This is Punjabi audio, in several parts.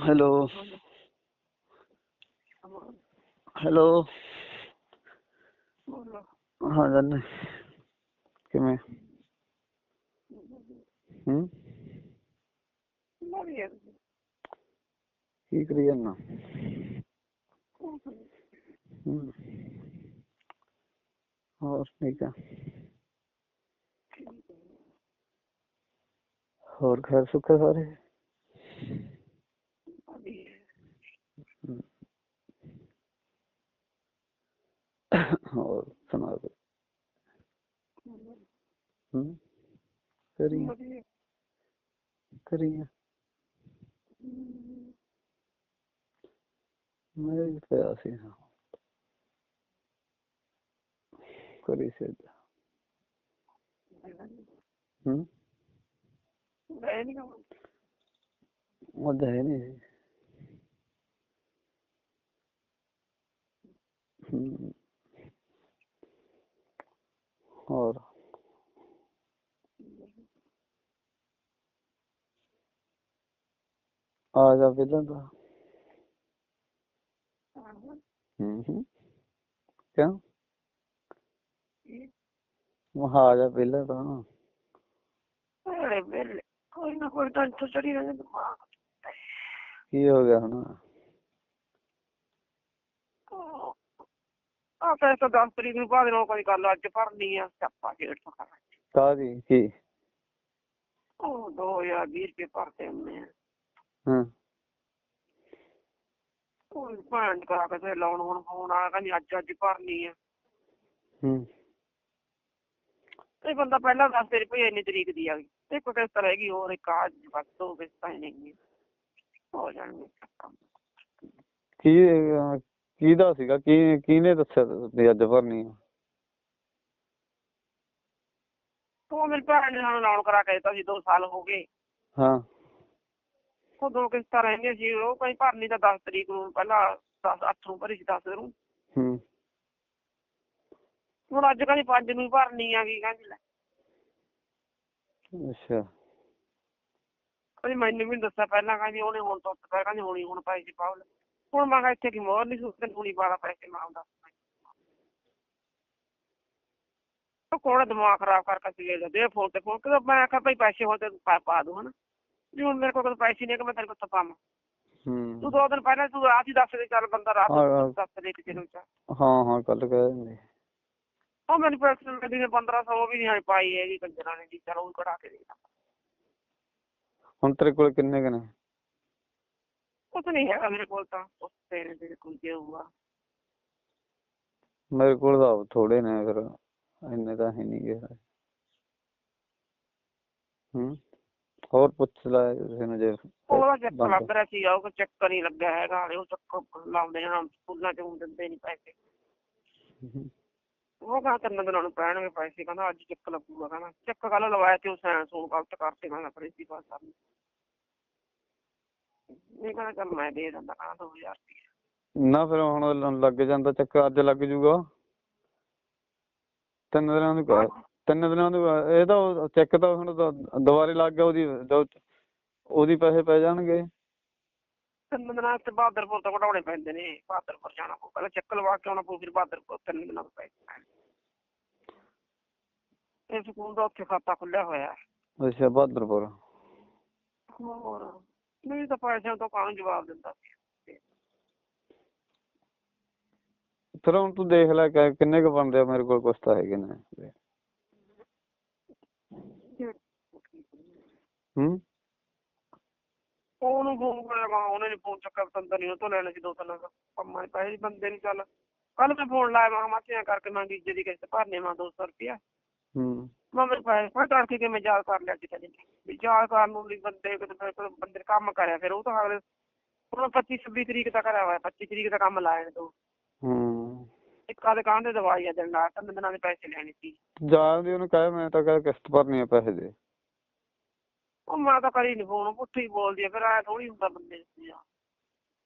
ਹੈਲੋ ਹੈਲੋ ਹਾਂ ਜਾਨੇ ਕਿਵੇਂ ਹੂੰ ਕੀ ਕਰੀ ਜਾਨਾ ਹੂੰ ਹੋਰ ਠੀਕ ਆ ਹੋਰ ਘਰ ਸੁੱਖ ਆ ਸਾਰੇ ਸੁਣਾ ਕੋਈ ਹੂੰ ਕਰੀ ਕਰੀ ਮੈਂ ਵੀ ਪਿਆ ਸੀ ਹਾਂ। ਕਰੀ ਸੀ ਹੂੰ ਉਹ ਹੈ ਨਹੀਂ ਹੂੰ ਹੋਰ? ਆ ਜਾ ਪਹਿਲਾਂ ਤਾਂ ਹੂੰ ਹੂੰ। ਕਿਉਂ? ਮੈਂ ਕਿਹਾ ਆ ਜਾ ਪਹਿਲਾਂ ਤਾਂ ਕੋਈ ਨਾ ਕੋਈ ਟੈਨਸ਼ਨ ਚੜੀ ਰਹਿੰਦੀ ਦਿਮਾਗ ਕੀ ਹੋ ਗਿਆ ਹੁਣ? ਆ ਪੈਸਾ 10 ਤਰੀਕ ਨੂੰ ਬਾਅਦ ਨਾਲ ਕੋਈ ਗੱਲ ਅੱਜ ਭਰਨੀ ਆ ਸਿਆਪਾ ਸੌ ਕਰ ਕਾਹਦੀ? ਕੀ? ਉਹ 2020 ਰੁਪਏ ਭਰਦੇ ਹੁੰਦੇ ਆ। ਹਾਂ। ਉਹ ਭੈਣ ਕਰਾ ਕੇ ਤੇ ਲਾਉਣ ਹੁਣ ਫੋਨ ਆਇਆ ਕਹਿੰਦੀ ਅੱਜ ਅੱਜ ਭਰਨੀ ਆ। ਹੂੰ। ਇਹ ਬੰਦਾ ਪਹਿਲਾਂ ਦੱਸ ਦੇ ਭਈ ਇੰਨੀ ਤਰੀਕ ਦੀ ਆ ਗਈ। ਇੱਕ ਕਿਸ਼ਤ ਰਹਿ ਗਈ ਹੋਰ ਇੱਕ ਅੱਜ ਬਸ ਦੋ ਕਿਸ਼ਤਾਂ ਹੀ ਨਹੀਂ ਹੋ ਜਾਣਗੇ ਕੀ ਕਿਹਦਾ ਸੀਗਾ? ਕੀ ਕਿਹਨੇ ਦੱਸਿਆ ਵੀ ਅੱਜ ਭਰਨੀ ਆ? ਉਹ ਮੇਰੀ ਭੈਣ ਨੇ ਸਾਨੂੰ ਲਾਉਣ ਕਰਾ ਕੇ ਦਿੱਤਾ ਸੀ 2 ਸਾਲ ਹੋ ਗਏ। ਹਾਂ। ਉਹ ਦੋ ਕਿਸ਼ਤਾਂ ਰਹਿੰਦੀਆਂ ਸੀ ਉਹ ਕੋਈ ਭਰਨੀ ਤਾਂ 10 ਤਰੀਕ ਨੂੰ ਪਹਿਲਾਂ 10 8 ਨੂੰ ਭਰੀ ਸੀ 10 ਨੂੰ। ਹੂੰ। ਹੁਣ ਅੱਜ ਕਹਿੰਦੀ 5 ਨੂੰ ਹੀ ਭਰਨੀ ਆ ਗਈ ਕਹਿੰਦੀ ਲੈ। ਅੱਛਾ। ਕਹਿੰਦੀ ਮੈਨੂੰ ਵੀ ਨੀ ਦੱਸਿਆ ਪਹਿਲਾਂ ਕਹਿੰਦੀ ਉਹਨੇ ਹੁਣ ਤੋਂ ਕਹਿੰਦੀ ਹੁਣੀ ਹੁਣ ਪੈਸੇ ਪਾਉ ਲੈ। ਹੁਣ ਮੈਂ ਕਿਹਾ ਇੱਥੇ ਕੀ ਮੋਹਰ ਨਹੀਂ ਸੁੱਕਦੇ ਹੁਣੀ ਪਾਲਾ ਪੈਸੇ ਮਾਉਂਦਾ ਉਹ ਕੋਣ ਦਿਮਾਗ ਖਰਾਬ ਕਰਕੇ ਸੀ ਦੇ ਫੋਨ ਤੇ ਫੋਨ ਕਿ ਮੈਂ ਆਖਿਆ ਭਾਈ ਪੈਸੇ ਹੋ ਤੇ ਪਾ ਪਾ ਦੂੰ ਹਨਾ। ਜੀ ਹੁਣ ਮੇਰੇ ਕੋਲ ਕੋਈ ਪੈਸੇ ਨਹੀਂ ਕਿ ਮੈਂ ਤੇਰੇ ਕੋਲ ਤੋਂ ਪਾਵਾਂ। ਹੂੰ। ਤੂੰ ਦੋ ਦਿਨ ਪਹਿਲਾਂ ਤੂੰ ਰਾਤ ਹੀ ਦੱਸ ਦੇ ਚੱਲ ਬੰਦਾ ਰਾਤ। ਨੂੰ ਦੱਸ ਦੇ ਕਿ ਚਲੋ ਹਾਂ ਹਾਂ ਕੱਲ ਕਹਿ ਦਿੰਦੇ। ਉਹ ਮੈਨੂੰ ਪੈਸੇ ਲੱਗੀ ਨੇ 1500 ਉਹ ਵੀ ਨਹੀਂ ਪਾਈ ਹੈਗੀ ਕੰਜਰਾਂ ਨੇ ਜੀ ਚਲੋ ਉਹ ਕਢਾ ਕੇ ਦੇ ਦਾਂ। ਹੁਣ ਤੇਰੇ ਕੋਲ ਕਿੰਨੇ ਕਨੇ ਕੁਛ ਨਹੀਂ ਹੈਗਾ ਮੇਰੇ ਕੋਲ ਤਾਂ ਉਸ ਤੇਰੇ ਦੇ ਕੋਲ ਜੇ ਹੋਊਗਾ ਮੇਰੇ ਕੋਲ ਤਾਂ ਥੋੜੇ ਨੇ ਫਿਰ ਇੰਨੇ ਤਾਂ ਹੈ ਨਹੀਂ ਗੇ ਹੂੰ ਹੋਰ ਪੁੱਛ ਲੈ ਕਿਸੇ ਨੂੰ ਜੇ ਉਹਦਾ ਚੱਕ ਬੰਦ। ਲੱਗ ਰਿਹਾ ਸੀ ਉਹ ਚੱਕਰ ਨਹੀਂ ਲੱਗਿਆ ਹੈਗਾ ਹਾਲੇ ਉਹ ਚੱਕ ਲਾਉਂਦੇ ਆ ਸਕੂਲਾਂ ਚ ਹੁਣ ਦਿੰਦੇ ਨਹੀਂ ਪੈਸੇ ਹੂੰ। ਉਹ ਕਹਿੰਦਾ ਤਿੰਨ ਦਿਨਾਂ ਨੂੰ ਪੈਣਗੇ ਪੈਸੇ ਕਹਿੰਦਾ ਅੱਜ ਚੱਕ ਲੱਗੂਗਾ ਕਹਿੰਦਾ ਚੱਕ ਕੱਲ ਲਵਾਇਆ ਤੇ ਉਹ ਸਾਇੰਸ ਨੂੰ ਗਲਤ ਕਰਤੇ ਕਹਿੰਦਾ ਪ੍ਰਿੰਸੀਪਲ ਸਾਹਿਬ ਨੇ ਇਹ ਕਹਿੰਦਾ ਚੱਲ ਮੈਂ ਦੇ ਦਿੰਦਾ ਕਹਿੰਦਾ 2000 ਰੁਪਏ ਨਾ ਫਿਰ ਹੁਣ ਲ- ਲੱਗ ਜਾਂਦਾ ਚੱਕਰ ਅੱਜ ਲੱਗ ਜੂਗਾ। ਤਿੰਨ ਦਿਨਾਂ ਨੂੰ ਕਹਿ ਤਿੰਨ ਦਿਨਾਂ ਨੂੰ ਇਹ ਤਾਂ ਚੈੱਕ ਤਾਂ ਹੁਣ ਤਾਂ ਦੁਬਾਰੇ ਲੱਗ ਗਿਆ ਉਹਦੀ ਜੋ- ਉਹਦੀ ਪੈਸੇ ਪੈ ਜਾਣਗੇ। ਤਿੰਨ ਦਿਨਾਂ ਤੇ ਬਹਾਦਰਪੁਰ ਤੋਂ ਕਢਾਉਣੇ ਪੈਂਦੇ ਨੇ ਬਹਾਦਰਪੁਰ ਜਾਣਾ ਪਊ। ਪਹਿਲਾਂ ਚੱਕ ਲਵਾ ਕੇ ਆਉਣਾ ਪਊ ਫਿਰ ਬਹਾਦਰਪੁਰ ਤਿੰਨ ਦਿਨਾਂ ਤੋਂ ਪੈਸੇ ਇਹ ਸਕੂਲ ਦਾ ਉੱਥੇ ਖਾਤਾ ਖੁੱਲਿਆ ਹੋਇਆ। ਹੈ। ਅੱਛਾ ਬਹਾਦਰਪੁਰ। ਹੋਰ। ਨਹੀਂ ਤਾਂ ਪੈਸਿਆਂ ਤੋਂ ਕੌਣ ਜਵਾਬ ਦਿੰਦਾ ਸੀ? ਫਿਰ ਹੁਣ ਤੂੰ ਦੇਖ ਲੈ ਕਿ- ਕਿੰਨੇ ਕੁ ਬਣਦੇ ਆ ਮੇਰੇ ਕੋਲ ਕੁਛ ਤਾਂ ਹੈਗੇ ਨੇ। ਹੂੰ? ਉਹਨੂੰ ਫੋਨ ਕਰਿਆ ਉਹਨੇ ਨੀ ਫੋਨ ਚੱਕਿਆ ਤੰਦਰ ਨਹੀਂ ਉਹ ਤੋਂ ਲੈਣੇ ਸੀ ਦੋ ਤਿੰਨ ਕੰਮਾਂ ਦੇ ਪੈਸੇ ਬੰਦੇ ਨਹੀਂ ਚੱਲ। ਕੱਲ ਮੈਂ ਫੋਨ ਲਾਇਆ ਮੈਂ ਮਾਚਿਆਂ ਕਰਕੇ ਮੈਂ ਗੀਜੇ ਦੀ ਕਿਸ਼ਤ ਭਰਨੇ ਮੈਂ 200 ਰੁਪਇਆ। ਹੂੰ। ਮੈਂ ਮੇਰੇ ਪੈਸੇ ਫੜ ਕਰਕੇ ਕਿ ਮੈਂ ਯਾਦ ਕਰ ਲਿਆ ਅੱਜ ਕਹਿੰਦੇ ਵੀ ਯਾਦ ਕਰਨ ਨੂੰ ਵੀ ਬੰਦੇ ਕਿਤੇ ਨਾ ਕਿਤੇ ਬੰਦੇ ਨੇ ਕੰਮ ਕਰਿਆ ਫਿਰ ਉਹ ਤਾਂ ਅਗਲੇ ਹੁਣ 25 26 ਤਰੀਕ ਦਾ ਕਰਿਆ ਹੋਇਆ 25 ਤਰੀਕ ਦਾ ਕੰਮ ਲਾਇਆ ਨੇ ਦੋ ਹੂੰ। ਇੱਕ ਆਦੇ ਕਾਂ ਦੇ ਦਵਾਈ ਆ ਦਿਨ ਨਾਲ ਤਿੰਨ ਦਿਨਾਂ ਦੇ ਪੈਸੇ ਲੈਣੇ ਸੀ। ਜਾਣ ਦੀ ਉਹਨੂੰ ਕਹੇ ਮੈਂ ਤਾਂ ਕਹੇ ਕਿਸ਼ਤ ਭਰਨੀ ਆ ਪੈਸੇ ਦੇ। ਉਹ ਮੈਂ ਤਾਂ ਕਰੀ ਨਹੀਂ ਫੋਨ ਪੁੱਠੀ ਬੋਲਦੀ ਆ ਫਿਰ ਐ ਥੋੜੀ ਹੁੰਦਾ ਬੰਦੇ ਨੂੰ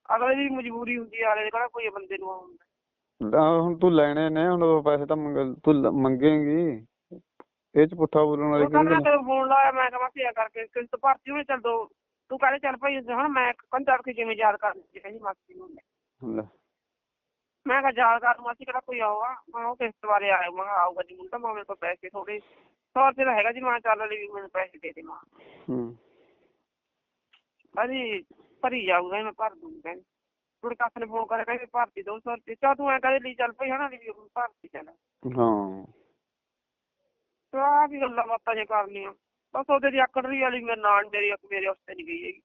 ਅਗਲੇ ਦੀ ਮਜਬੂਰੀ ਹੁੰਦੀ ਆ ਅਗਲੇ ਦੇ ਕਿਹੜਾ ਕੋਈ ਬੰਦੇ ਨੂੰ ਆਉਂਦਾ ਆਹ ਹੁਣ ਤੂੰ ਲੈਣੇ ਨੇ ਹੁਣ ਪੈਸੇ ਤਾਂ ਮੰਗ- ਤੂੰ ਮੰਗੇਂਗੀ। ਇਹ ਚ ਪੁੱਠਾ ਬੋਲਣ ਵਾਲੀ ਉਹ ਤਾਂ ਕਿਹੜੀ ਗੱਲ ਤੈਨੂੰ ਫੋਨ ਲਾਇਆ ਮੈਂ ਕਿਹਾ ਮੈਂ ਕਰਕੇ ਕਿਸ਼ਤ ਭਰਤੀ ਹੋਵੇ ਚੱਲ ਦੋ। ਤੂੰ ਕਹਿੰਦੇ ਚੱਲ ਭਾਈ ਹੁਣ ਮੈਂ ਕੰਦਰ ਕੇ ਕਿਵੇਂ ਯਾਦ ਕਰ ਲਈ ਕਹਿੰਦੀ ਮਾਸੀ ਨੂੰ। ਲੈ। ਮੈਂ ਕਿਹਾ ਯਾਦ ਕਰ ਮਾਸੀ ਕਿਹੜਾ ਕੋਈ ਆਊਗਾ? ਮੈਂ ਕਿਹਾ ਉਹ ਕਿਸ ਬਾਰੇ ਆਇਆ ਮੈਂ ਕਿਹਾ ਆਊਗਾ ਜੀ ਮੁੰਡਾ ਮੈਂ ਮੇਰੇ ਕੋਲ ਪੈਸੇ ਥੋੜੇ ਸੌ ਰੁਪਏ ਦਾ ਹੈਗਾ ਜੀ ਮੈਂ ਕਿਹਾ ਚੱਲ ਲਈ ਮੈਨੂੰ ਪੈਸੇ ਦੇ ਦੇ ਮਾਂ ਹੂੰ। ਅਰੇ ਭਰੀ ਜਾਊਗਾ ਮੈਂ ਭਰ ਦੂੰਗਾ ਕਹਿੰਦੀ। ਥੋੜੇ ਕੱਖ ਨੇ ਫੋਨ ਕਰਿਆ ਕਹਿੰਦੇ ਭਰਤੀ 200 ਰੁਪਏ ਚਾ ਤੂੰ ਐ ਕਹਦੇ ਲਈ ਚੱਲ ਪਈ ਹਨਾ ਵੀ ਭਰਤੀ ਚੱਲ। ਹਾਂ। ਤੇ ਵੀ ਗੱਲਾਂ ਬਾਤਾਂ ਜੇ ਕਰਨੀਆਂ। ਬਸ ਉਹਦੇ ਦੀ ਆਕੜ ਰਹੀ ਵਾਲੀ ਮੇਰੇ ਨਾਲ ਮੇਰੀ ਮੇਰੇ ਵਾਸਤੇ ਨਹੀਂ ਗਈ ਹੈਗੀ।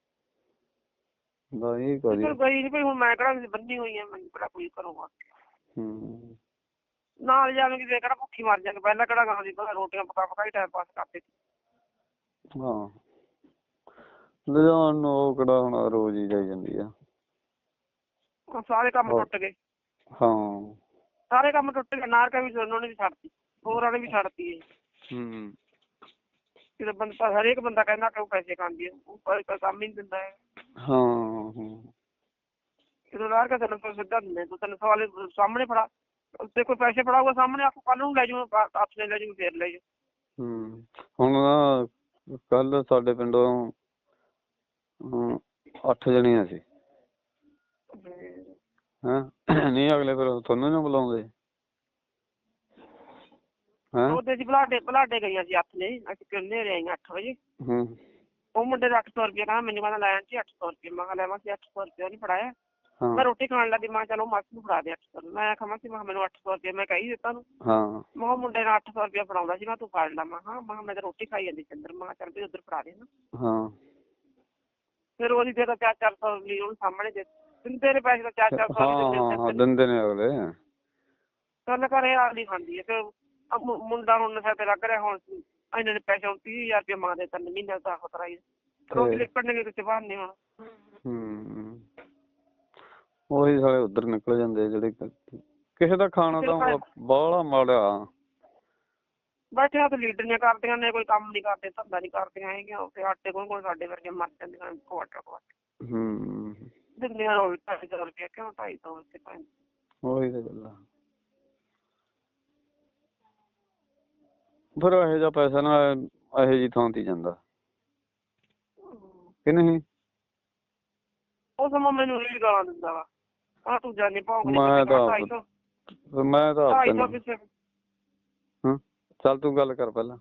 ਬਾਈ ਕਰੀ ਗਈ ਨਹੀਂ ਭਈ ਹੁਣ ਮੈਂ ਕਿਹੜਾ ਬੰਨੀ ਹੋਈ ਆ ਮੈਨੂੰ ਕਿਹੜਾ ਕੋਈ ਕਰੂਗਾ ਹੂੰ। ਨਾਲ ਜਾਵੇਂਗੀ ਤੇ ਕਿਹੜਾ ਭੁੱਖੀ ਮਰ ਜਾਗੇ ਪਹਿਲਾਂ ਕਿਹੜਾ ਗਾਂ ਦੀ ਪਹਿਲਾਂ ਰੋਟੀਆਂ ਪਕਾ ਪਕਾ ਹੀ ਟਾਈਮ ਪਾਸ ਕਰਦੇ ਸੀ। ਹਾਂ। ਲਿਜਾਣ ਨੂੰ ਉਹ ਕਿਹੜਾ ਹੁਣ ਰੋਜ਼ ਹੀ ਜਾਈ ਜਾਂਦੀ ਆ। ਸਾਰੇ ਕੰਮ। ਟੁੱਟ ਗਏ। ਹਾਂ। ਸਾਰੇ ਕੰਮ ਟੁੱਟ ਗਏ ਨਾਰਕਾ ਵੀ ਉਹਨਾਂ ਨੇ ਵੀ ਛੱਡਤੀ ਹੋਰਾਂ ਨੇ ਵੀ ਛੱਡਤੀ ਹੈ ਹੂੰ। ਜਦੋਂ ਬੰਦਾ ਹਰੇਕ ਬੰਦਾ ਕਹਿੰਦਾ ਕਿ ਉਹ ਪੈਸੇ ਖਾਂਦੀ ਹੈ ਉਹ ਕੋਈ ਕੰਮ ਹੀ ਨਹੀਂ ਦਿੰਦਾ ਹੈ। ਹਾਂ ਹਾਂ। ਜਦੋਂ ਨਾਰਕਾ ਤੈਨੂੰ ਕੋਈ ਸਿੱਧਾ ਦਿੰਦੇ ਤੂੰ ਤੈਨੂੰ ਸਵਾਲ ਸਾਹਮਣੇ ਫੜਾ ਉੱਤੇ ਕੋਈ ਪੈਸੇ ਫੜਾਊਗਾ ਸਾਹਮਣੇ ਆਪ ਕੱਲ ਨੂੰ ਲੈ ਜਾਊ ਆਪਨੇ ਲੈ ਜਾਊ ਫੇਰ ਲੈ ਜਾਊ ਹੂੰ। ਹੁਣ ਨਾ ਕੱਲ ਸਾਡੇ ਪਿੰਡੋਂ ਅੱਠ ਜਣੀਆਂ ਸੀ। ਹੈਂ? ਨਹੀਂ ਅਗਲੇ ਫਿਰ ਤੁਹਾਨੂੰ ਨਾ ਬੁਲਾਉਂਦੇ? ਉਹਦੇ ਜੀ ਬਲਾਡੇ ਬਲਾਡੇ ਗਈਆਂ ਸੀ ਹੱਥ ਨੇ ਅਸੀਂ ਕਿੰਨੇ ਰਹੇ 8 ਵਜੇ। ਹੂੰ। ਉਹ ਮੁੰਡੇ ਦਾ 800 ਰੁਪਏ ਕਹਿੰਦਾ ਮੈਨੂੰ ਕਹਿੰਦਾ ਲੈਣ ਚ 800 ਰੁਪਏ ਮੈਂ ਕਿਹਾ ਲੈਵਾਂ ਸੀ 800 ਰੁਪਏ ਨਹੀਂ ਫੜਾਇਆ ਮੈਂ ਹਾਂ ਰੋਟੀ ਖਾਣ ਲੱਗੀ ਮੈਂ ਚਲੋ ਮਾਸੀ ਨੂੰ ਫੜਾ ਦੇ 800 ਰੁਪਏ ਮੈਂ ਆਖਿਆ ਮਾਸੀ ਮੈਂ ਮੈਨੂੰ 800 ਰੁਪਏ ਮੈਂ ਕਹੀ ਦਿੱਤਾ ਨੂੰ ਹਾਂ। ਮੈਂ ਮੁੰਡੇ ਨਾਲ 800 ਰੁਪਏ ਫੜਾਉਂਦਾ ਸੀ ਮੈਂ ਤੂੰ ਫੜ ਲਾ। ਮੈਂ ਕਿਹਾ ਮੈਂ ਤਾਂ ਰੋਟੀ ਖਾਈ ਜਾਂਦੀ ਚੰਦਰ ਮੈਂ ਚੱਲ ਵੀ ਉਧਰ ਫੜਾ ਦੇ ਨਾ। ਹਾਂ। ਫਿਰ ਉਹਦੀ ਫਿਰ 4-400 ਰੁਪਏ ਉਹਨੂੰ ਸਾਹਮਣੇ ਦੇ ਦਿੰਦੇ ਨੇ ਪੈਸੇ ਤਾਂ 4-400 ਹਾਂ ਹਾਂ ਹਾਂ ਦਿੰਦੇ ਨੇ ਅਗਲੇ। ਚੱਲ ਕਰੇ ਆਲੀ ਖਾਂਦੀ ਹੈ ਫਿਰ ਆਹ ਮੁ- ਮੁੰਡਾ ਹੁਣ ਨਸ਼ਾ ਤੇ ਲੱਗ ਰਿਹਾ ਹੁਣ ਇਹਨਾਂ ਨੇ ਪੈਸੇ ਹੁਣ 30000 ਰੁਪਏ ਮੰਗਦੇ ਤਿੰਨ ਮਹੀਨੇ ਦਾ ਖਤਰਾ ਹੀ ਰੋਟੀ ਤੇ- ਲਿਪੜਨਗੇ ਕਿਸੇ ਬਾਹਰ ਨਹੀਂ ਹੁਣ। ਹੂੰ। ਉਹੀ ਸਾਲੇ ਉਧਰ ਨਿਕਲ ਜਾਂਦੇ ਜਿਹੜੇ ਕ- ਕਿਸੇ ਦਾ ਖਾਣਾ ਤਾਂ ਬਾਹਲਾ ਮਾੜਾ ਬੈਠੇ ਹੱਥ ਲੀਡਰੀਆਂ ਕਰਦੀਆਂ ਨੇ ਕੋਈ ਕੰਮ ਨਹੀਂ ਕਰਦੇ ਧੰਦਾ ਨਹੀਂ ਕਰਦੀਆਂ ਹੈਗੀਆਂ ਤੇ ਆਟੇ ਕੋਲ ਕੋਲ ਸਾਡੇ ਵਰਗੇ ਮਰ ਜਾਂਦੀਆਂ ਕੁਆਟਰ ਕੁਆਟਰ। ਹੂੰ। ਦਿੰਦੀਆਂ ਰੋਜ਼ ਢਾਈ ਸੌ ਰੁਪਏ ਕਿਉਂ ਢਾਈ ਸੌ ਰੁਪਏ ਭਾਈ ਉਹੀ ਤਾਂ ਗੱਲ ਆ। ਫਿਰ ਇਹੋ ਜਿਹਾ ਪੈਸਾ ਨਾ ਇਹੋ ਜੀ ਥਾਂ ਤੇ ਹੀ ਜਾਂਦਾ। ਕਿ ਨਹੀਂ? ਉਹ ਸਮਾਂ ਮੈਨੂੰ ਇਹ ਗਾਲਾਂ ਦਿੰਦਾ ਵਾ। ਆ ਤੂੰ ਜਾਨੀ ਭੌਂਕਦੀ ਮੈਂ ਤਾਂ ਮੈਂ ਤਾਂ ਆਪ ਤੈਨੂੰ ਹਾਂ ਚੱਲ ਤੂੰ ਗੱਲ ਕਰ ਪਹਿਲਾਂ।